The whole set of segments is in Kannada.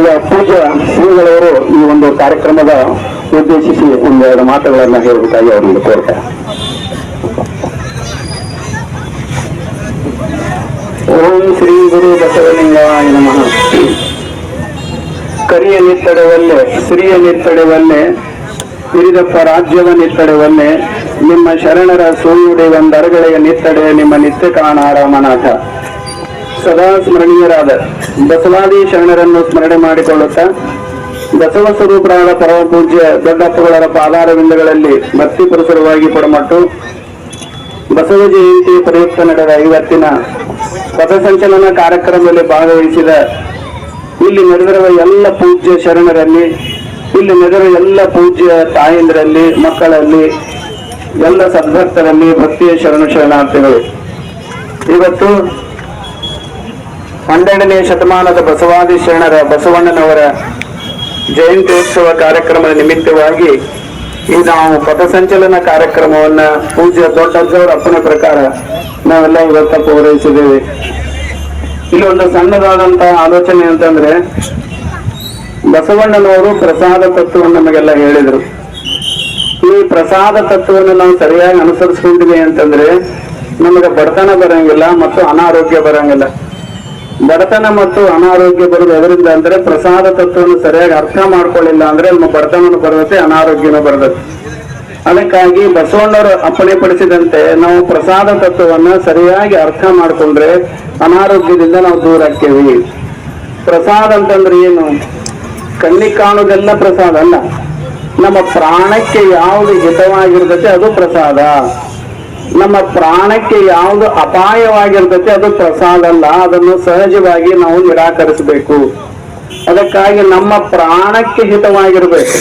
ಈಗ ಪೂಜ್ಯ ಶ್ರೀಗಳವರು ಈ ಒಂದು ಕಾರ್ಯಕ್ರಮದ ಉದ್ದೇಶಿಸಿ ಒಂದೆರಡು ಮಾತುಗಳನ್ನ ಹೇಳಬೇಕಾಗಿ ಅವರನ್ನು ಕೋರ್ತಾರೆ ಓಂ ಶ್ರೀ ಗುರು ಬಸವಲಿಂಗಾಯ ನಮಃ. ಕರಿಯ ನಿತ್ತಡವಲ್ಲೇ ಸ್ತ್ರೀಯ ನಿತ್ತಡವಲ್ಲೇ ಹಿರಿದಪ್ಪ ರಾಜ್ಯವ ನಿತ್ತಡವಲ್ಲೇ ನಿಮ್ಮ ಶರಣರ ಸೂರ್ಯುಡೆ ಒಂದರಗಳೆಯ ನಿತ್ತಡೆ ನಿಮ್ಮ ನಿತ್ಯ ಕಾಣಾರಾಮನಾಥ. ಸದಾ ಸ್ಮರಣೀಯರಾದ ಬಸವಾದಿ ಶರಣರನ್ನು ಸ್ಮರಣೆ ಮಾಡಿಕೊಳ್ಳುತ್ತಾ, ಬಸವ ಸ್ವರೂಪರಾದ ಪರಮ ಪೂಜ್ಯ ದೊಡ್ಡಪ್ಪಗಳರ ಪಾದಾರವಿಂದಗಳಲ್ಲಿ ಭಕ್ತಿ ಪುರಸರವಾಗಿ ಪಡಮಟ್ಟು, ಬಸವ ಜಯಂತಿ ಪ್ರಯುಕ್ತ ನಡೆದ ಇವತ್ತಿನ ಪಥಸಂಚಲನ ಕಾರ್ಯಕ್ರಮದಲ್ಲಿ ಭಾಗವಹಿಸಿದ ಇಲ್ಲಿ ನಡೆದಿರುವ ಎಲ್ಲ ಪೂಜ್ಯ ಶರಣರಲ್ಲಿ, ಇಲ್ಲಿ ನಡೆದಿರುವ ಎಲ್ಲ ಪೂಜ್ಯ ತಾಯಂದಿರಲ್ಲಿ, ಮಕ್ಕಳಲ್ಲಿ, ಎಲ್ಲ ಸದ್ಭಕ್ತರಲ್ಲಿ ಭಕ್ತಿಯ ಶರಣ ಶರಣಾರ್ಥಿಗಳು. ಇವತ್ತು ಹನ್ನೆರಡನೇ ಶತಮಾನದ ಬಸವಾದಿ ಶರಣರ ಬಸವಣ್ಣನವರ ಜಯಂತ್ಯೋತ್ಸವ ಕಾರ್ಯಕ್ರಮದ ನಿಮಿತ್ತವಾಗಿ ಈ ನಾವು ಪಥಸಂಚಲನ ಕಾರ್ಯಕ್ರಮವನ್ನ ಪೂಜ್ಯ ದೊಡ್ಡಜ್ಜವರ ಅಪ್ಪನ ಪ್ರಕಾರ ನಾವೆಲ್ಲ ಇವತ್ತ ಪೂರೈಸಿದ್ದೇವೆ. ಇಲ್ಲಿ ಒಂದು ಸಣ್ಣದಾದಂತಹ ಆಲೋಚನೆ ಅಂತಂದ್ರೆ ಬಸವಣ್ಣನವರು ಪ್ರಸಾದ ತತ್ವವನ್ನು ನಮಗೆಲ್ಲ ಹೇಳಿದರು. ಈ ಪ್ರಸಾದ ತತ್ವವನ್ನು ನಾವು ಸರಿಯಾಗಿ ಅನುಸರಿಸ್ಕೊಂಡಿದೆ ಅಂತಂದ್ರೆ ನಮಗೆ ಬಡತನ ಬರಂಗಿಲ್ಲ ಮತ್ತು ಅನಾರೋಗ್ಯ ಬರಂಗಿಲ್ಲ. ಬಡತನ ಮತ್ತು ಅನಾರೋಗ್ಯ ಬರೋದು ಎದರಿಂದ ಅಂದ್ರೆ ಪ್ರಸಾದ ತತ್ವವನ್ನು ಸರಿಯಾಗಿ ಅರ್ಥ ಮಾಡ್ಕೊಳ್ಳಿಲ್ಲ ಅಂದ್ರೆ ನಮ್ಮ ಬಡತನ ಬರುತ್ತೆ ಅನಾರೋಗ್ಯನೂ ಬರ್ತದೆ ಅದಕ್ಕಾಗಿ ಬಸವಣ್ಣವರು ಅಪ್ಪಣೆ ಪಡಿಸಿದಂತೆ ನಾವು ಪ್ರಸಾದ ತತ್ವವನ್ನ ಸರಿಯಾಗಿ ಅರ್ಥ ಮಾಡ್ಕೊಂಡ್ರೆ ಅನಾರೋಗ್ಯದಿಂದ ನಾವು ದೂರ ಆಗ್ತೇವೆ. ಪ್ರಸಾದ ಅಂತಂದ್ರೆ ಏನು? ಕಣ್ಣಿಗೆ ಕಾಣುವುದೆಲ್ಲ ಪ್ರಸಾದ ಅಲ್ಲ. ನಮ್ಮ ಪ್ರಾಣಕ್ಕೆ ಯಾವುದು ಹಿತವಾಗಿರ್ತೈತೆ ಅದು ಪ್ರಸಾದ. ನಮ್ಮ ಪ್ರಾಣಕ್ಕೆ ಯಾವುದು ಅಪಾಯವಾಗಿರ್ತೈತೆ ಅದು ಪ್ರಸಾದ ಅಲ್ಲ, ಅದನ್ನು ಸಹಜವಾಗಿ ನಾವು ನಿರಾಕರಿಸಬೇಕು. ಅದಕ್ಕಾಗಿ ನಮ್ಮ ಪ್ರಾಣಕ್ಕೆ ಹಿತವಾಗಿರ್ಬೇಕು,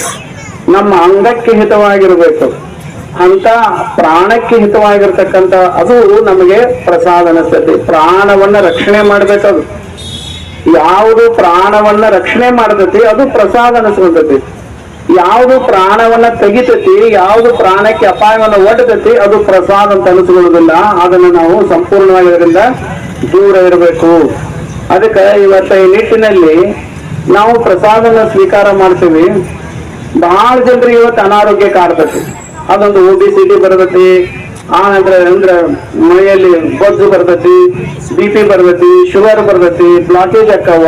ನಮ್ಮ ಅಂಗಕ್ಕೆ ಹಿತವಾಗಿರ್ಬೇಕು. ಅಂತ ಪ್ರಾಣಕ್ಕೆ ಹಿತವಾಗಿರ್ತಕ್ಕಂತ ಅದು ನಮಗೆ ಪ್ರಸಾದ ಅನಿಸ್ತೈತಿ ಪ್ರಾಣವನ್ನ ರಕ್ಷಣೆ ಮಾಡ್ಬೇಕದು ಯಾವುದು ಪ್ರಾಣವನ್ನ ರಕ್ಷಣೆ ಮಾಡ್ತೈತಿ, ಅದು ಪ್ರಸಾದ ಅನಿಸ್ಕೊತೈತಿ ಯಾವುದು ಪ್ರಾಣವನ್ನ ತೆಗಿತೈತಿ, ಯಾವುದು ಪ್ರಾಣಕ್ಕೆ ಅಪಾಯವನ್ನ ಒಡ್ತೈತಿ, ಅದು ಪ್ರಸಾದ ಅಂತ ಅನಿಸ್ಕೊಳ್ಳೋದಿಲ್ಲ. ಅದನ್ನು ನಾವು ಸಂಪೂರ್ಣವಾಗಿ ಅದರಿಂದ ದೂರ ಇರಬೇಕು. ಅದಕ್ಕೆ ಇವತ್ತ ಈ ನಿಟ್ಟಿನಲ್ಲಿ ನಾವು ಪ್ರಸಾದನ ಸ್ವೀಕಾರ ಮಾಡ್ತೀವಿ. ಬಹಳ ಜನರಿಗೆ ಇವತ್ತು ಅನಾರೋಗ್ಯ ಕಾಡ್ತೈತಿ. ಅದೊಂದು ಡಿ ಬರ್ತೈತಿ, ಆ ನಂತರ ಅಂದ್ರೆ ಮೈಯಲ್ಲಿ ಬೊಜ್ಜು ಬರ್ತೈತಿ ಬಿ ಪಿ ಬರ್ತೈತಿ, ಶುಗರ್ ಬರ್ತೈತಿ ಬ್ಲಾಕೇಜ್ ಅಕ್ಕವ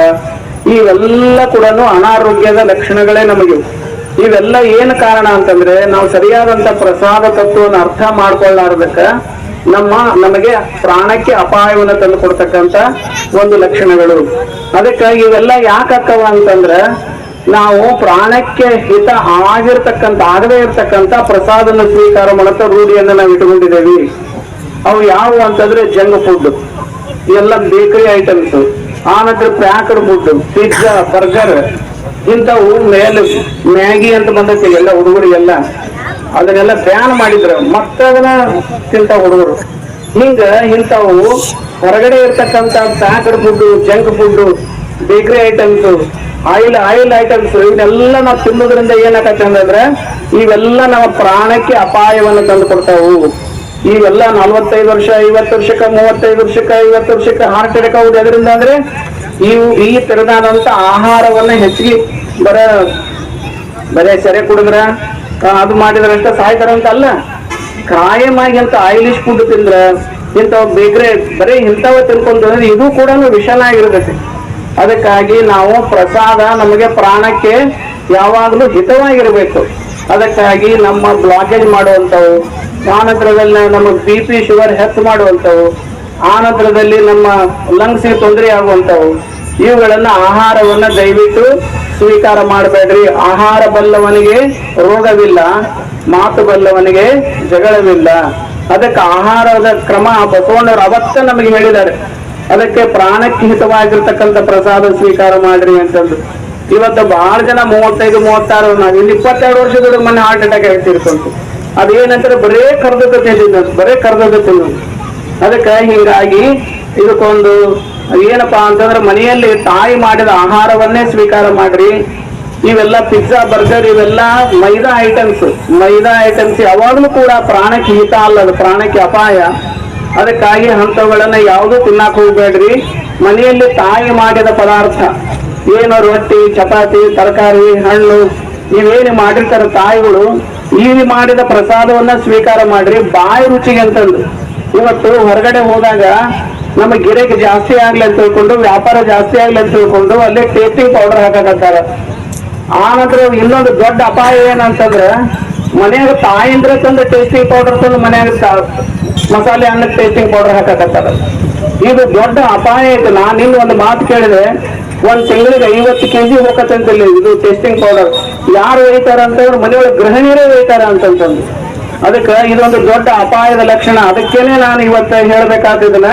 ಇವೆಲ್ಲ ಕೂಡ ಅನಾರೋಗ್ಯದ ಲಕ್ಷಣಗಳೇ ನಮಗೆ ಇವೆಲ್ಲ ಏನು ಕಾರಣ ಅಂತಂದ್ರೆ ನಾವು ಸರಿಯಾದಂತ ಪ್ರಸಾದ ತತ್ವವನ್ನು ಅರ್ಥ ಮಾಡ್ಕೊಳ್ಳಾರ್ದಕ್ಕ ನಮ್ಮ ನಮಗೆ ಪ್ರಾಣಕ್ಕೆ ಅಪಾಯವನ್ನು ತಂದು ಕೊಡ್ತಕ್ಕಂತ ಒಂದು ಲಕ್ಷಣಗಳು. ಅದಕ್ಕಾಗಿ ಇವೆಲ್ಲ ಯಾಕಕ್ಕವ ಅಂತಂದ್ರ ನಾವು ಪ್ರಾಣಕ್ಕೆ ಹಿತ ಆಗಿರ್ತಕ್ಕಂಥ ಆಗದೇ ಇರ್ತಕ್ಕಂಥ ಪ್ರಸಾದನ ಸ್ವೀಕಾರ ಮಾಡುತ್ತ ರೂಢಿಯನ್ನ ನಾವು ಇಟ್ಕೊಂಡಿದ್ದೇವೆ ಅವು ಯಾವುವು ಅಂತಂದ್ರೆ ಜಂಗ್ ಫುಡ್. ಎಲ್ಲ ಬೇಕರಿ ಐಟಮ್ಸ್. ಆನಂತರ ಪ್ಯಾಕ್ಡ್ ಫುಡ್, ಪಿಜ್ಜಾ, ಬರ್ಗರ್ ಇಂಥವು ಮೇಲೆ ಮ್ಯಾಗಿ ಅಂತ ಬಂದೈತಿ ಎಲ್ಲ ಹುಡುಗರಿಗೆಲ್ಲ ಅದನ್ನೆಲ್ಲ ಬ್ಯಾನ್ ಮಾಡಿದ್ರು. ಮತ್ತೆ ಅದನ್ನ ತಿಂತ ಹುಡುಗರು. ಹಿಂಗ ಇಂಥವು ಹೊರಗಡೆ ಇರ್ತಕ್ಕಂಥ packed food junk food bakery items oil oil items ಇವನ್ನೆಲ್ಲ ನಾವು ತಿನ್ನೋದ್ರಿಂದ ಏನಾಗತ್ತೆ ಅಂತಂದ್ರೆ, ಇವೆಲ್ಲ ನಮ್ಮ ಪ್ರಾಣಕ್ಕೆ ಅಪಾಯವನ್ನು ತಂದು ಕೊಡ್ತಾವು. ಇವೆಲ್ಲ ನಲ್ವತ್ತೈದು ವರ್ಷ, ಐವತ್ತು ವರ್ಷಕ್ಕೆ, ಮೂವತ್ತೈದು ವರ್ಷಕ್ಕೆ, ಐವತ್ತು ವರ್ಷಕ್ಕೆ ಹಾರ್ಟ್ ಅಟ್ಯಾಕ್ ಆಗುದು ಎದರಿಂದ ಅಂದ್ರೆ ಇವು ಈ ತೆರೆದಾದಂತ ಆಹಾರವನ್ನ ಹೆಚ್ಚಿಗೆ ಬರ, ಬರೇ ಸೆರೆ ಕುಡಿದ್ರ ಅದು ಮಾಡಿದ್ರ ಅಷ್ಟ ಸಾಯ್ತಾರ ಅಂತ ಅಲ್ಲ. ಕಾಯಮಾಗಿ ಅಂತ ಆಯಿಲಿಶ್ ಫುಡ್ ತಿಂದ್ರ ಇಂಥವ್ ಬೇಗ್ರೆ ಬರೀ ಇಂಥವ ತಿನ್ಕೊಂಡು ಅಂದ್ರೆ ಇದು ಕೂಡ ವಿಷನ ಆಗಿರ್ತೈತಿ. ಅದಕ್ಕಾಗಿ ನಾವು ಪ್ರಸಾದ ನಮಗೆ ಪ್ರಾಣಕ್ಕೆ ಯಾವಾಗಲೂ ಹಿತವಾಗಿರ್ಬೇಕು. ಅದಕ್ಕಾಗಿ ನಮ್ಮ ಬ್ಲಾಕೇಜ್ ಮಾಡುವಂಥವು ಆನಂತರದಲ್ಲಿ ನಮಗೆ ಬಿ ಪಿ ಶುಗರ್ ಹೆಚ್ಚು ಮಾಡುವಂಥವು, ಆನಂತರದಲ್ಲಿ ನಮ್ಮ ಲಂಗ್ಸ್ಗೆ ತೊಂದರೆ ಆಗುವಂಥವು, ಇವುಗಳನ್ನ ಆಹಾರವನ್ನ ದಯವಿಟ್ಟು ಸ್ವೀಕಾರ ಮಾಡಬೇಡ್ರಿ. ಆಹಾರ ಬಲ್ಲವನಿಗೆ ರೋಗವಿಲ್ಲ, ಮಾತು ಬಲ್ಲವನಿಗೆ ಜಗಳವಿಲ್ಲ. ಅದಕ್ಕೆ ಆಹಾರದ ಕ್ರಮ ಬಸವಣ್ಣವರು ಅವತ್ತ ನಮಗೆ ಹೇಳಿದ್ದಾರೆ. ಅದಕ್ಕೆ ಪ್ರಾಣಕ್ಕೆ ಹಿತವಾಗಿರ್ತಕ್ಕಂಥ ಪ್ರಸಾದ ಸ್ವೀಕಾರ ಮಾಡ್ರಿ ಅಂತಂದು. ಇವತ್ತು ಬಹಳ ಜನ ಮೂವತ್ತೈದು, ಮೂವತ್ತಾರು, ನಾವು ಇಪ್ಪತ್ತೆರಡು ವರ್ಷದೊಳಗೆ ಮೊನ್ನೆ ಹಾರ್ಟ್ ಅಟ್ಯಾಕ್ ಆಗ್ತಿರ್ತಂತು ಅದೇನಂತಾರೆ ಬರೇ ಕರ್ದದ ತಿಂದಿದ್ದು ಬರೇ ಕರ್ದದ ತಿನ್ನೋದು ಅದಕ್ಕೆ ಹಿಂಗಾಗಿ ಇದಕ್ಕೊಂದು ಏನಪ್ಪಾ ಅಂತಂದ್ರೆ ಮನೆಯಲ್ಲಿ ತಾಯಿ ಮಾಡಿದ ಆಹಾರವನ್ನೇ ಸ್ವೀಕಾರ ಮಾಡ್ರಿ. ಇವೆಲ್ಲ ಪಿಜ್ಜಾ ಬರ್ಗರ್ ಇವೆಲ್ಲ ಮೈದಾ ಐಟಮ್ಸ್ ಮೈದಾ ಐಟಮ್ಸ್ ಯಾವಾಗಲೂ ಕೂಡ ಪ್ರಾಣಕ್ಕೆ ಹಿತ ಅಲ್ಲದ, ಪ್ರಾಣಕ್ಕೆ ಅಪಾಯ. ಅದಕ್ಕಾಗಿ ಅಂಥವುಗಳನ್ನ ಯಾವುದು ತಿನ್ನಕ್ ಹೋಗ್ಬೇಡ್ರಿ. ಮನೆಯಲ್ಲಿ ತಾಯಿ ಮಾಡಿದ ಪದಾರ್ಥ, ಏನು ರೊಟ್ಟಿ, ಚಪಾತಿ, ತರಕಾರಿ, ಹಣ್ಣು ಇವೇನು ಮಾಡಿರ್ತಾರೆ ತಾಯಿಗಳು ಈ ಮಾಡಿದ ಪ್ರಸಾದವನ್ನ ಸ್ವೀಕಾರ ಮಾಡ್ರಿ. ಬಾಯಿ ರುಚಿಗೆ ಅಂತಂದು. ಇವತ್ತು ಹೊರಗಡೆ ಹೋದಾಗ ನಮ್ಮ ಗಿಡಕ್ಕೆ ಜಾಸ್ತಿ ಆಗ್ಲಿ ಅಂತ ತಿಳ್ಕೊಂಡು, ವ್ಯಾಪಾರ ಜಾಸ್ತಿ ಆಗ್ಲಿ ಅಂತ ತಿಳ್ಕೊಂಡು ಅಲ್ಲೇ ಟೇಸ್ಟಿಂಗ್ ಪೌಡರ್ ಹಾಕಕತ್ತಾರ. ಆ ನಂತರ ಇನ್ನೊಂದು ದೊಡ್ಡ ಅಪಾಯ ಏನಂತಂದ್ರೆ, ಮನೆಯಾಗ ತಾಯಿಂದ್ರ ತಂದು ಟೇಸ್ಟಿಂಗ್ ಪೌಡರ್ ತಂದು ಮನೆಯಾಗ ಮಸಾಲೆ ಅನ್ನ ಟೇಸ್ಟಿಂಗ್ ಪೌಡರ್ ಹಾಕಕತ್ತಾರ. ಇದು ದೊಡ್ಡ ಅಪಾಯ ಐತೆ ನಾನು ಇನ್ನು ಒಂದು ಮಾತು ಕೇಳಿದೆ. ಒಂದ್ ತಿಂಗಳಿಗೆ ಐವತ್ತು ಕೆಜಿ ಹೋಗತ್ತಂತಿಲ್ಲ ಇದು ಟೇಸ್ಟಿಂಗ್ ಪೌಡರ್ ಯಾರು ಒಯ್ತಾರ ಅಂತಂದ್ರೆ ಮನೆಯೊಳಗೆ ಗೃಹಿಣಿಯರೇ ಒಯ್ತಾರ ಅಂತಂತಂದು. ಅದಕ್ಕೆ ಇದೊಂದು ದೊಡ್ಡ ಅಪಾಯದ ಲಕ್ಷಣ. ಅದಕ್ಕೇನೆ ನಾನು ಇವತ್ತು ಹೇಳ್ಬೇಕಾದಿದ್ದನ್ನ,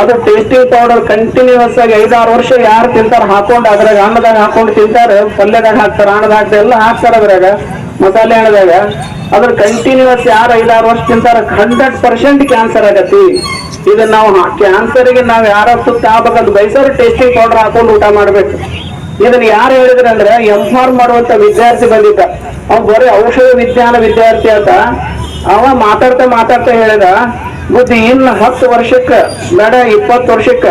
ಅದು ಟೇಸ್ಟಿಂಗ್ ಪೌಡರ್ ಕಂಟಿನ್ಯೂಸ್ ಆಗಿ ಐದಾರು ವರ್ಷ ಯಾರು ತಿಂತಾರ ಹಾಕೊಂಡು ಅದ್ರಾಗ ಅನ್ನದಾಗ ಹಾಕೊಂಡು ತಿಂತಾರ, ಪಲ್ಯದಾಗ ಹಾಕ್ತಾರ ಹಾಕ್ತಾರ, ಎಲ್ಲ ಹಾಕ್ತಾರ ಅದ್ರಾಗ, ಮಸಾಲೆ ಹಣ್ಣದಾಗ ಅದ್ರ ಕಂಟಿನ್ಯೂಸ್ ಯಾರು ಐದಾರು ವರ್ಷ ತಿಂತಾರ ಹಂಡ್ರೆಡ್ ಪರ್ಸೆಂಟ್ ಕ್ಯಾನ್ಸರ್ ಆಗತಿ. ಇದನ್ನ ನಾವು ಕ್ಯಾನ್ಸರ್ಗೆ ನಾವು ಯಾರ ಆಗ್ಬೇಕಂತ ಬಯಸೋರು ಟೇಸ್ಟಿಂಗ್ ಪೌಡರ್ ಹಾಕೊಂಡು ಊಟ ಮಾಡ್ಬೇಕು. ಇದನ್ನ ಯಾರು ಹೇಳಿದ್ರಂದ್ರೆ ಎಂ ಫಾರ್ಮ್ ಮಾಡುವಂತ ವಿದ್ಯಾರ್ಥಿ ಬಂದಿದ್ದ. ಅವ್ ಬರೀ ಔಷಧ ವಿಜ್ಞಾನ ವಿದ್ಯಾರ್ಥಿ ಅಂತ. ಅವ ಮಾತಾಡ್ತಾ ಮಾತಾಡ್ತಾ ಹೇಳಿದ, ಬುದ್ಧಿ, ಇನ್ನು ಹತ್ತು ವರ್ಷಕ್ಕ, ಬೇಡ, ಇಪ್ಪತ್ತು ವರ್ಷಕ್ಕ,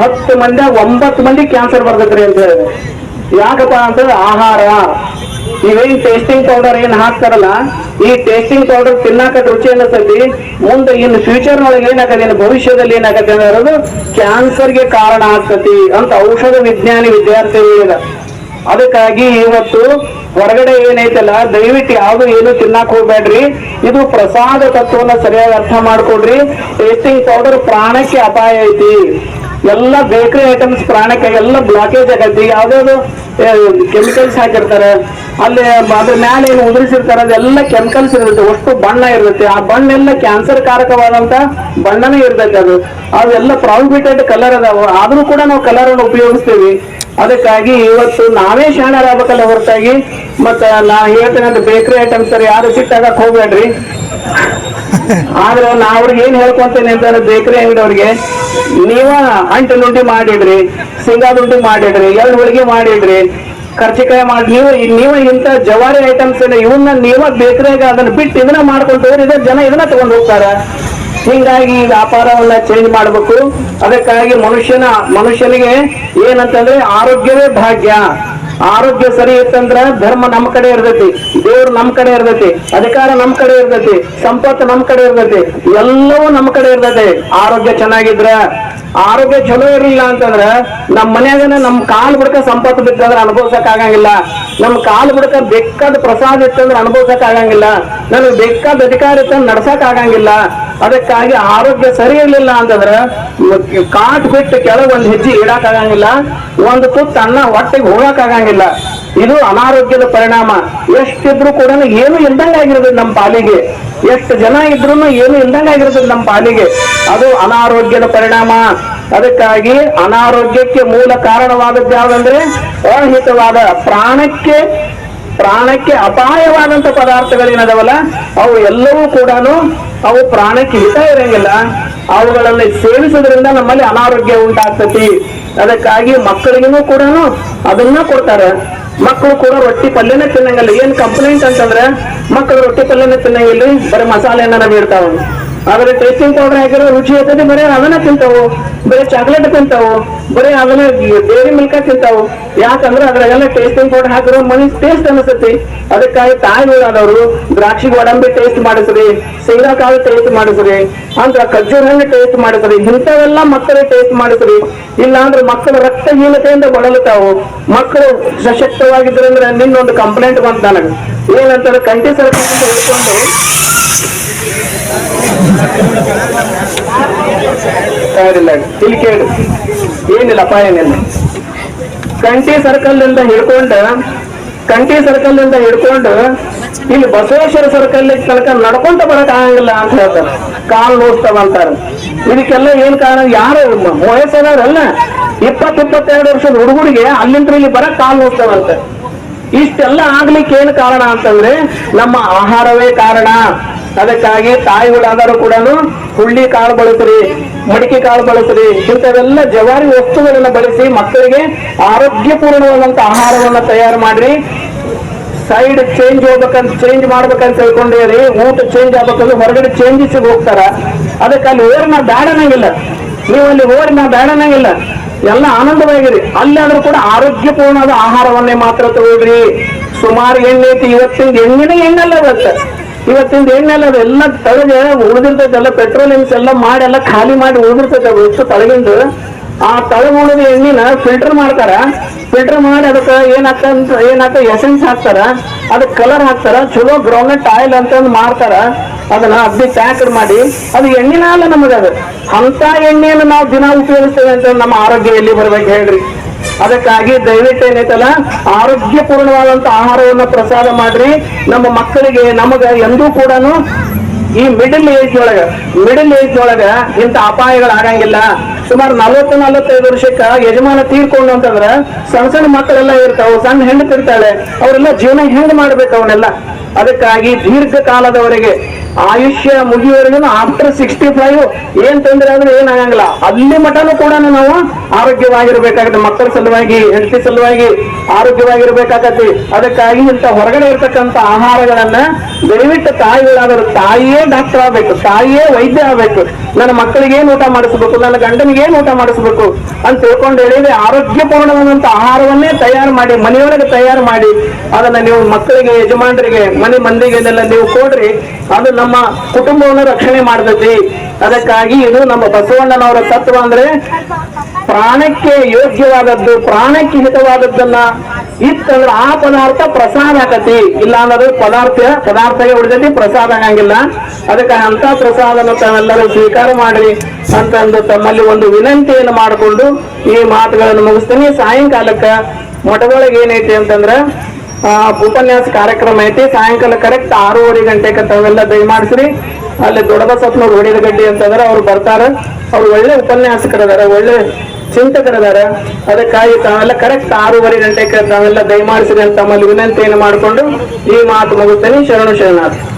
ಹತ್ತು ಮಂದಿ ಒಂಬತ್ತು ಮಂದಿ ಕ್ಯಾನ್ಸರ್ ಬರ್ತದ್ರಿ ಅಂತ ಹೇಳಿದ್ರು ಯಾಕಪ್ಪ ಅಂತಂದ್ರೆ ಆಹಾರ ಇವೇನ್ ಟೇಸ್ಟಿಂಗ್ ಪೌಡರ್ ಏನ್ ಹಾಕ್ತಾರಲ್ಲ, ಈ ಟೇಸ್ಟಿಂಗ್ ಪೌಡರ್ ತಿನ್ನಾಕ ರುಚಿ ಅನ್ನಿಸ್ತೈತಿ ಮುಂದೆ ಇನ್ನು ಫ್ಯೂಚರ್ ನೊಳಗೆ ಏನಾಗತ್ತೆ ಭವಿಷ್ಯದಲ್ಲಿ ಏನಾಗತ್ತೆ ಅನ್ನೋದು ಕ್ಯಾನ್ಸರ್ಗೆ ಕಾರಣ ಆಗ್ತತಿ ಅಂತ ಔಷಧ ವಿಜ್ಞಾನಿ ವಿದ್ಯಾರ್ಥಿ ಹೇಳಿದ ಅದಕ್ಕಾಗಿ ಇವತ್ತು ಹೊರಗಡೆ ಏನೈತಲ್ಲ, ದಯವಿಟ್ಟು ಯಾವುದು ಏನು ತಿನ್ನಾಕ್ ಹೋಗ್ಬೇಡ್ರಿ. ಇದು ಪ್ರಸಾದ ತತ್ವವನ್ನ ಸರಿಯಾಗಿ ಅರ್ಥ ಮಾಡ್ಕೊಡ್ರಿ ಟೇಸ್ಟಿಂಗ್ ಪೌಡರ್ ಪ್ರಾಣಕ್ಕೆ ಅಪಾಯ ಐತಿ. ಎಲ್ಲ ಬೇಕರಿ ಐಟಮ್ಸ್ ಪ್ರಾಣಕ್ಕೆ ಎಲ್ಲ ಬ್ಲಾಕೇಜ್ ಆಗೈತಿ. ಯಾವ್ದಾದ್ರು ಕೆಮಿಕಲ್ಸ್ ಹಾಕಿರ್ತಾರೆ. ಅಲ್ಲಿ ಅದ್ರ ಮೇಲೆ ಏನು ಉದುರಿಸಿರ್ತಾರೆ, ಅದೆಲ್ಲ ಕೆಮಿಕಲ್ಸ್ ಇರುತ್ತೆ. ಅಷ್ಟು ಬಣ್ಣ ಇರುತ್ತೆ. ಆ ಬಣ್ಣ ಎಲ್ಲ ಕ್ಯಾನ್ಸರ್ ಕಾರಕವಾದಂತ ಬಣ್ಣನೇ ಇರ್ತೈತೆ ಅದು. ಅದೆಲ್ಲ ಪ್ರಾಹಿಬಿಟೆಡ್ ಕಲರ್ ಅದಾವ. ಆದ್ರೂ ಕೂಡ ನಾವು ಕಲರ್ ಅನ್ನು ಉಪಯೋಗಿಸ್ತೀವಿ. ಅದಕ್ಕಾಗಿ ಇವತ್ತು ನಾವೇ ಶಾಣರಾಗಬೇಕಲ್ಲ ಹೊರತಾಗಿ. ಮತ್ತ ನಾ ಹೇಳ್ತೇನೆ ಬೇಕರಿ ಐಟಮ್ಸ್ ಯಾರು ಸಿಟ್ಟಾಗಕ್ ಹೋಗ್ಬೇಡ್ರಿ. ಆದ್ರೆ ನಾ ಅವ್ರಿಗೆ ಏನ್ ಹೇಳ್ಕೊಂತೇನೆ ಅಂತಂದ್ರೆ ಬೇಕರಿ ಅಂಗಡಿಯವ್ರಿಗೆ, ನೀವ ಅಂಟು ನುಂಡಿ ಮಾಡಿಡ್ರಿ, ಸಿಂಗಾ ದುಂಡಿ ಮಾಡಿಡ್ರಿ ಎರಡು ಹೋಳಿಗೆ ಮಾಡಿಡ್ರಿ ಕರ್ಚಿಕಾಯಿ ಮಾಡಿ ನೀವು ನೀವು ಇಂಥ ಜವಾರಿ ಐಟಮ್ಸ್ ಇವನ್ನ ನೀವ ಬೇಕರಿಯಾಗ ಅದನ್ನ ಬಿಟ್ಟು ಇದನ್ನ ಮಾಡ್ಕೊಂತ ಹೋದ್ರೆ ಜನ ಇದನ್ನ ತಗೊಂಡ್ ಹೋಗ್ತಾರ. ಹಿಂಗಾಗಿ ವ್ಯಾಪಾರವನ್ನ ಚೇಂಜ್ ಮಾಡ್ಬೇಕು. ಅದಕ್ಕಾಗಿ ಮನುಷ್ಯನ, ಮನುಷ್ಯನಿಗೆ ಏನಂತಂದ್ರೆ ಆರೋಗ್ಯವೇ ಭಾಗ್ಯ. ಆರೋಗ್ಯ ಸರಿ ಇತ್ತಂದ್ರ ಧರ್ಮ ನಮ್ ಕಡೆ ಇರ್ತೈತಿ, ದೇವ್ರು ನಮ್ ಕಡೆ ಇರ್ತೈತಿ, ಅಧಿಕಾರ ನಮ್ ಕಡೆ ಇರ್ತೈತಿ, ಸಂಪತ್ತು ನಮ್ ಕಡೆ ಇರ್ತೈತಿ, ಎಲ್ಲವೂ ನಮ್ ಕಡೆ ಇರ್ತೈತಿ. ಆರೋಗ್ಯ ಚೆನ್ನಾಗಿದ್ರ, ಆರೋಗ್ಯ ಚಲೋ ಇರ್ಲಿಲ್ಲ ಅಂತಂದ್ರ ನಮ್ ಮನ್ಯಾಗನ ನಮ್ ಕಾಲ್ ಬಿಡಕ ಸಂಪತ್ತು ಬಿತ್ತಂದ್ರ ಅನುಭವಿಸಕ್ ಆಗಂಗಿಲ್ಲ. ನಮ್ ಕಾಲ್ ಬಿಡಕ ಬೇಕಾದ ಪ್ರಸಾದ ಇತ್ತಂದ್ರ ಅನುಭವಿಸಕ್ ಆಗಂಗಿಲ್ಲ. ನನಗ್ ಬೇಕಾದ ಅಧಿಕಾರ ಇತ್ತಂದ್ರ ನಡ್ಸಕ್ ಆಗಂಗಿಲ್ಲ. ಅದಕ್ಕಾಗಿ ಆರೋಗ್ಯ ಸರಿ ಇರಲಿಲ್ಲ ಅಂತಂದ್ರ ಕಾಟ್ ಬಿಟ್ಟು ಕೆಳಗೆ ಒಂದು ಹೆಜ್ಜೆ ಇಡಕ್ ಆಗಂಗಿಲ್ಲ ಒಂದು ತುತ್ತು ಅನ್ನ ಹೊಟ್ಟೆಗೆ ಹೋಗಕ್ ಆಗಂಗಿಲ್ಲ ಇದು ಅನಾರೋಗ್ಯದ ಪರಿಣಾಮ. ಎಷ್ಟಿದ್ರು ಕೂಡ ಏನು ಇಲ್ದಂಗ ನಮ್ಮ ಪಾಲಿಗೆ. ಎಷ್ಟು ಜನ ಇದ್ರು ಏನು ಇಲ್ದಂಗ ನಮ್ಮ ಪಾಲಿಗೆ. ಅದು ಅನಾರೋಗ್ಯದ ಪರಿಣಾಮ. ಅದಕ್ಕಾಗಿ ಅನಾರೋಗ್ಯಕ್ಕೆ ಮೂಲ ಕಾರಣವಾದದ್ದು ಯಾವ್ದಂದ್ರೆ, ಅಹಿತವಾದ ಪ್ರಾಣಕ್ಕೆ ಪ್ರಾಣಕ್ಕೆ ಅಪಾಯವಾದಂತ ಪದಾರ್ಥಗಳೇನದವಲ್ಲ? ಅವು ಎಲ್ಲವೂ ಕೂಡ ಅವು ಪ್ರಾಣಕ್ಕೆ ಹಿತ ಇರಂಗಿಲ್ಲ. ಅವುಗಳನ್ನ ಸೇವಿಸೋದ್ರಿಂದ ನಮ್ಮಲ್ಲಿ ಅನಾರೋಗ್ಯ ಉಂಟಾಗ್ತತಿ. ಅದಕ್ಕಾಗಿ ಮಕ್ಕಳಿಗೂ ಕೂಡ ಅದನ್ನ ಕೊಡ್ತಾರೆ. ಮಕ್ಕಳು ಕೂಡ ರೊಟ್ಟಿ ಪಲ್ಯನೇ ತಿನ್ನಂಗಿಲ್ಲ. ಏನ್ ಕಂಪ್ಲೇಂಟ್ ಅಂತಂದ್ರೆ ಮಕ್ಕಳು ರೊಟ್ಟಿ ಪಲ್ಯನೇ ತಿನ್ನಂಗಿಲ್ಲ. ಬರೀ ಮಸಾಲೆ ಅನ್ನ ಬೀಳ್ತಾವ ಆದ್ರೆ ಟೇಸ್ಟಿಂಗ್ ಪೌಡರ್ ಹಾಕಿರೋ ರುಚಿ ಇರ್ತದೆ, ಬರೀ ಅದನ್ನ ತಿಂತಾವು, ಬರೀ ಚಾಕ್ಲೇಟ್ ತಿಂತಾವು, ಬರೀ ಅದನ್ನ ಡೇರಿ ಮಿಲ್ಕ ತಿಂತಾವು. ಯಾಕಂದ್ರೆ ಅದ್ರಾಗೆಲ್ಲ ಟೇಸ್ಟಿಂಗ್ ಪೌಡರ್ ಹಾಕಿರೋ ಮನಿ ಟೇಸ್ಟ್ ಅನಿಸ್ತೈತಿ. ಅದಕ್ಕಾಗಿ ತಾಯಿಗಳಾದವರು ದ್ರಾಕ್ಷಿ ಗೋಡಂಬಿ ಟೇಸ್ಟ್ ಮಾಡಿಸ್ರಿ ಶೇಂಗಾಕಾಳು ಟೇಸ್ಟ್ ಮಾಡಿಸ್ರಿ, ಅಂದ್ರ ಖರ್ಜೂರ ಹಣ್ಣು ಟೇಸ್ಟ್ ಮಾಡಿಸ್ರಿ, ಇಂಥವೆಲ್ಲ ಮಕ್ಕಳಿಗೆ ಟೇಸ್ಟ್ ಮಾಡಿಸ್ರಿ. ಇಲ್ಲ ಅಂದ್ರೆ ಮಕ್ಕಳು ರಕ್ತಹೀನತೆಯಿಂದ ಬಳಲುತ್ತಾವು. ಮಕ್ಕಳು ಸಶಕ್ತವಾಗಿದ್ರಂದ್ರೆ ನಿನ್ನೊಂದು ಕಂಪ್ಲೇಂಟ್ ಬಂತ ನನಗೆ. ಏನಂತಾರೆ ಕಂಟಿ ಸರ್ಕಾರ ಇಲ್ಲಿ ಕೇಳು. ಏನಿಲ್ಲ, ಅಪಾಯ ಏನಿಲ್ಲ. ಕಂಟಿ ಸರ್ಕಲ್ ಇಂದ ಹಿಡ್ಕೊಂಡು ಕಂಟಿ ಸರ್ಕಲ್ ಇಂದ ಹಿಡ್ಕೊಂಡು ಇಲ್ಲಿ ಬಸವೇಶ್ವರ ಸರ್ಕಲ್ ತನಕ ನಡ್ಕೊಂತ ಬರಕ್ ಆಗಂಗಿಲ್ಲ ಅಂತ ಹೇಳ್ತಾರೆ. ಕಾಲ್ ನೋಡ್ತಾವ ಅಂತಾರೆ. ಇದಕ್ಕೆಲ್ಲ ಏನ್ ಕಾರಣ? ಯಾರು ವಯಸ್ಸಾದವ್ರಲ್ಲ ಇಪ್ಪತ್ ಇಪ್ಪತ್ತೆರಡು ವರ್ಷದ ಹುಡುಗರಿಗೆ ಅಲ್ಲಿಂದ ಇಲ್ಲಿ ಬರಕ್ ಕಾಲ್ ನೋಡ್ತಾವಂತೆ. ಇಷ್ಟೆಲ್ಲ ಆಗ್ಲಿಕ್ಕೆ ಏನು ಕಾರಣ ಅಂತಂದ್ರೆ, ನಮ್ಮ ಆಹಾರವೇ ಕಾರಣ. ಅದಕ್ಕಾಗಿ ತಾಯಿಗಳಾದರೂ ಕೂಡ ಹುಳ್ಳಿ ಕಾಳು ಬಳಸ್ರಿ, ಮಡಿಕೆ ಕಾಳು ಬಳಸ್ರಿ, ಇಂಥವೆಲ್ಲ ಜವಾರಿ ವಸ್ತುಗಳನ್ನ ಬಳಸಿ ಮಕ್ಕಳಿಗೆ ಆರೋಗ್ಯಪೂರ್ಣವಾದಂತ ಆಹಾರವನ್ನ ತಯಾರು ಮಾಡ್ರಿ. ಸೈಡ್ ಚೇಂಜ್ ಹೋಗ್ಬೇಕಂತ ಚೇಂಜ್ ಮಾಡ್ಬೇಕಂತ ತಿಳ್ಕೊಂಡೇರಿ ಊಟ ಚೇಂಜ್ ಆಗ್ಬೇಕಂದ್ರೆ ಹೊರಗಡೆ ಚೇಂಜಸ್ ಹೋಗ್ತಾರ. ಅದಕ್ಕೆ ಅಲ್ಲಿ ಓರ್ನ ಬ್ಯಾಡ ಅನ್ನಂಗಿಲ್ಲ ನೀವು ಅಲ್ಲಿ ಓರ್ನ ನಾ ಬೇಡನಂಗಿಲ್ಲ ಎಲ್ಲ ಆನಂದವಾಗಿರಿ. ಅಲ್ಲಿ ಅಲ್ಲಾದ್ರೂ ಕೂಡ ಆರೋಗ್ಯಪೂರ್ಣವಾದ ಆಹಾರವನ್ನೇ ಮಾತ್ರ ತಗೊಳ್ರಿ. ಸುಮಾರು ಎಣ್ಣೆ ಐತಿ ಇವತ್ತಿನ ಎಣ್ಣೆನೇ ಎಣ್ಣೆಲ್ಲ ಇವತ್ತು ಇವತ್ತಿಂದ ಎಣ್ಣೆಲ್ಲ ಅದೆಲ್ಲ ತಳಗೆ ಉಳಿದಿರ್ತೈತೆ ಎಲ್ಲ ಪೆಟ್ರೋಲಿಯಮ್ಸ್ ಎಲ್ಲ ಮಾಡಿ ಎಲ್ಲ ಖಾಲಿ ಮಾಡಿ ಉಳಿದಿರ್ತೈತೆ ಎಷ್ಟು ತಳಗಿಂದ. ಆ ತಳಗ ಉಳಿದ ಎಣ್ಣಿನ ಫಿಲ್ಟರ್ ಮಾಡ್ತಾರ. ಫಿಲ್ಟರ್ ಮಾಡಿ ಅದಕ್ಕೆ ಏನಾಗ್ತ ಏನಾಗ್ತ ಎಸೆನ್ಸ್ ಹಾಕ್ತಾರ. ಅದಕ್ಕೆ ಕಲರ್ ಹಾಕ್ತಾರ. ಚಲೋ ಗ್ರೌಂಡ್ನಟ್ ಆಯಿಲ್ ಅಂತಂದು ಮಾಡ್ತಾರ. ಅದನ್ನ ಅದ್ದಿ ಪ್ಯಾಕ್ಡ್ ಮಾಡಿ. ಅದು ಎಣ್ಣಿನ ಅಲ್ಲ ನಮಗದು. ಅಂತ ಎಣ್ಣೆಯನ್ನು ನಾವು ದಿನ ಉಪಯೋಗಿಸ್ತೇವೆ ಅಂತ ನಮ್ಮ ಆರೋಗ್ಯ ಎಲ್ಲಿ ಬರ್ಬೇಕು ಹೇಳ್ರಿ. ಅದಕ್ಕಾಗಿ ದಯವಿಟ್ಟು ಏನೈತಲ್ಲ ಆರೋಗ್ಯಪೂರ್ಣವಾದಂತ ಆಹಾರವನ್ನ ಪ್ರಸಾದ ಮಾಡ್ರಿ. ನಮ್ಮ ಮಕ್ಕಳಿಗೆ, ನಮಗ ಎಂದೂ ಕೂಡ ಈ ಮಿಡಲ್ ಏಜ್ ಒಳಗ ಮಿಡಲ್ ಏಜ್ ಒಳಗ ಇಂಥ ಅಪಾಯಗಳು ಆಗಂಗಿಲ್ಲ. ಸುಮಾರು ನಲವತ್ತು, ನಲವತ್ತೈದು ವರ್ಷಕ್ಕ ಯಜಮಾನ ತೀರ್ಕೊಂಡು ಅಂತಂದ್ರ ಸಣ್ಣ ಸಣ್ಣ ಮಕ್ಕಳೆಲ್ಲ ಇರ್ತಾವ, ಸಣ್ಣ ಹೆಣ್ಣು ಇರ್ತಾಳೆ ಅವರೆಲ್ಲ ಜೀವನ ಹೆಂಗ್ ಮಾಡ್ಬೇಕು ಅವನ್ನೆಲ್ಲ? ಅದಕ್ಕಾಗಿ ದೀರ್ಘಕಾಲದವರೆಗೆ ಆಯುಷ್ಯ ಮುಗಿಯುವವರೆಗೂ ಆಫ್ಟರ್ ಸಿಕ್ಸ್ಟಿ ಫೈವ್ ಏನ್ ತೊಂದರೆ ಆದ್ರೆ ಏನಾಗಂಗಿಲ್ಲ ಅಲ್ಲಿ ಮಟನೂ ಕೂಡ ನಾವು ಆರೋಗ್ಯವಾಗಿರ್ಬೇಕಾಗತ್ತೆ. ಮಕ್ಕಳ ಸಲುವಾಗಿ ಹೆಂಡತಿ ಸಲುವಾಗಿ ಆರೋಗ್ಯವಾಗಿರ್ಬೇಕಾಗತ್ತೆ. ಅದಕ್ಕಾಗಿ ಇಂಥ ಹೊರಗಡೆ ಇರ್ತಕ್ಕಂಥ ಆಹಾರಗಳನ್ನ ದಯವಿಟ್ಟು ತಾಯಿಗಳಾದರೂ ತಾಯಿಯೇ ಡಾಕ್ಟರ್ ಆಗ್ಬೇಕು, ತಾಯಿಯೇ ವೈದ್ಯ ಆಗ್ಬೇಕು. ನನ್ನ ಮಕ್ಕಳಿಗೆ ಏನ್ ಊಟ ಮಾಡಿಸ್ಬೇಕು, ನನ್ನ ಗಂಡನಿಗೆ ಏನ್ ಊಟ ಮಾಡಿಸ್ಬೇಕು ಅಂತ ತಿಳ್ಕೊಂಡು ಹೇಳಿದ್ರೆ ಆರೋಗ್ಯಪೂರ್ಣವಾದಂತ ಆಹಾರವನ್ನೇ ತಯಾರು ಮಾಡಿ, ಮನೆಯೊಳಗೆ ತಯಾರು ಮಾಡಿ, ಅದನ್ನ ನೀವು ಮಕ್ಕಳಿಗೆ, ಯಜಮಾನರಿಗೆ ಮನೆ ಮಂದಿಗೆಲ್ಲ ನೀವು ಕೊಡ್ರಿ. ಅದು ನಮ್ಮ ಕುಟುಂಬವನ್ನು ರಕ್ಷಣೆ ಮಾಡ್ತೈತಿ. ಅದಕ್ಕಾಗಿ ಇದು ನಮ್ಮ ಬಸವಣ್ಣನವರ ತತ್ವ ಅಂದ್ರೆ ಪ್ರಾಣಕ್ಕೆ ಯೋಗ್ಯವಾದದ್ದು, ಪ್ರಾಣಕ್ಕೆ ಹಿತವಾದದ್ದನ್ನ ಇತ್ತಂದ್ರೆ ಆ ಪದಾರ್ಥ ಪ್ರಸಾದ ಆಕತಿ. ಇಲ್ಲ ಅನ್ನೋದು ಪದಾರ್ಥ ಪದಾರ್ಥಗೆ ಉಳಿದೈತಿ ಪ್ರಸಾದ ಆಗಂಗಿಲ್ಲ. ಅದಕ್ಕೆ ಅಂತ ಪ್ರಸಾದನ ತಾವೆಲ್ಲರೂ ಸ್ವೀಕಾರ ಮಾಡ್ರಿ ಅಂತಂದು ತಮ್ಮಲ್ಲಿ ಒಂದು ವಿನಂತಿಯನ್ನು ಮಾಡಿಕೊಂಡು ಈ ಮಾತುಗಳನ್ನು ಮುಗಿಸ್ತೀನಿ. ಸಾಯಂಕಾಲಕ್ಕ ಮಠದೊಳಗೆ ಏನೈತಿ ಅಂತಂದ್ರ ಉಪನ್ಯಾಸ ಕಾರ್ಯಕ್ರಮ ಐತಿ. ಸಾಯಂಕಾಲ ಕರೆಕ್ಟ್ ಆರೂವರೆ ಗಂಟೆಗೆ ತಾವೆಲ್ಲ ದಯಮಾಡಿಸ್ರಿ. ಅಲ್ಲಿ ದೊಡ್ಡಬಸಪ್ಪನವ್ರು ಹೊಡಿದ ಗಡ್ಡಿ ಅಂತಂದ್ರೆ ಅವ್ರು ಬರ್ತಾರ. ಅವ್ರು ಒಳ್ಳೆ ಉಪನ್ಯಾಸಕರದಾರ, ಒಳ್ಳೆ ಚಿಂತಕರದಾರ. ಅದಕ್ಕಾಗಿ ತಾವೆಲ್ಲ ಕರೆಕ್ಟ್ ಆರೂವರೆ ಗಂಟೆಗೆ ತಾವೆಲ್ಲ ದಯಮಾಡಿಸ್ರಿ ಅಂತ ತಮ್ಮಲ್ಲಿ ವಿನಂತಿಯನ್ನು ಮಾಡಿಕೊಂಡು ಈ ಮಾತು ಮುಗುತ್ತೇನೆ. ಶರಣು ಶರಣಾರ್ಥಿ.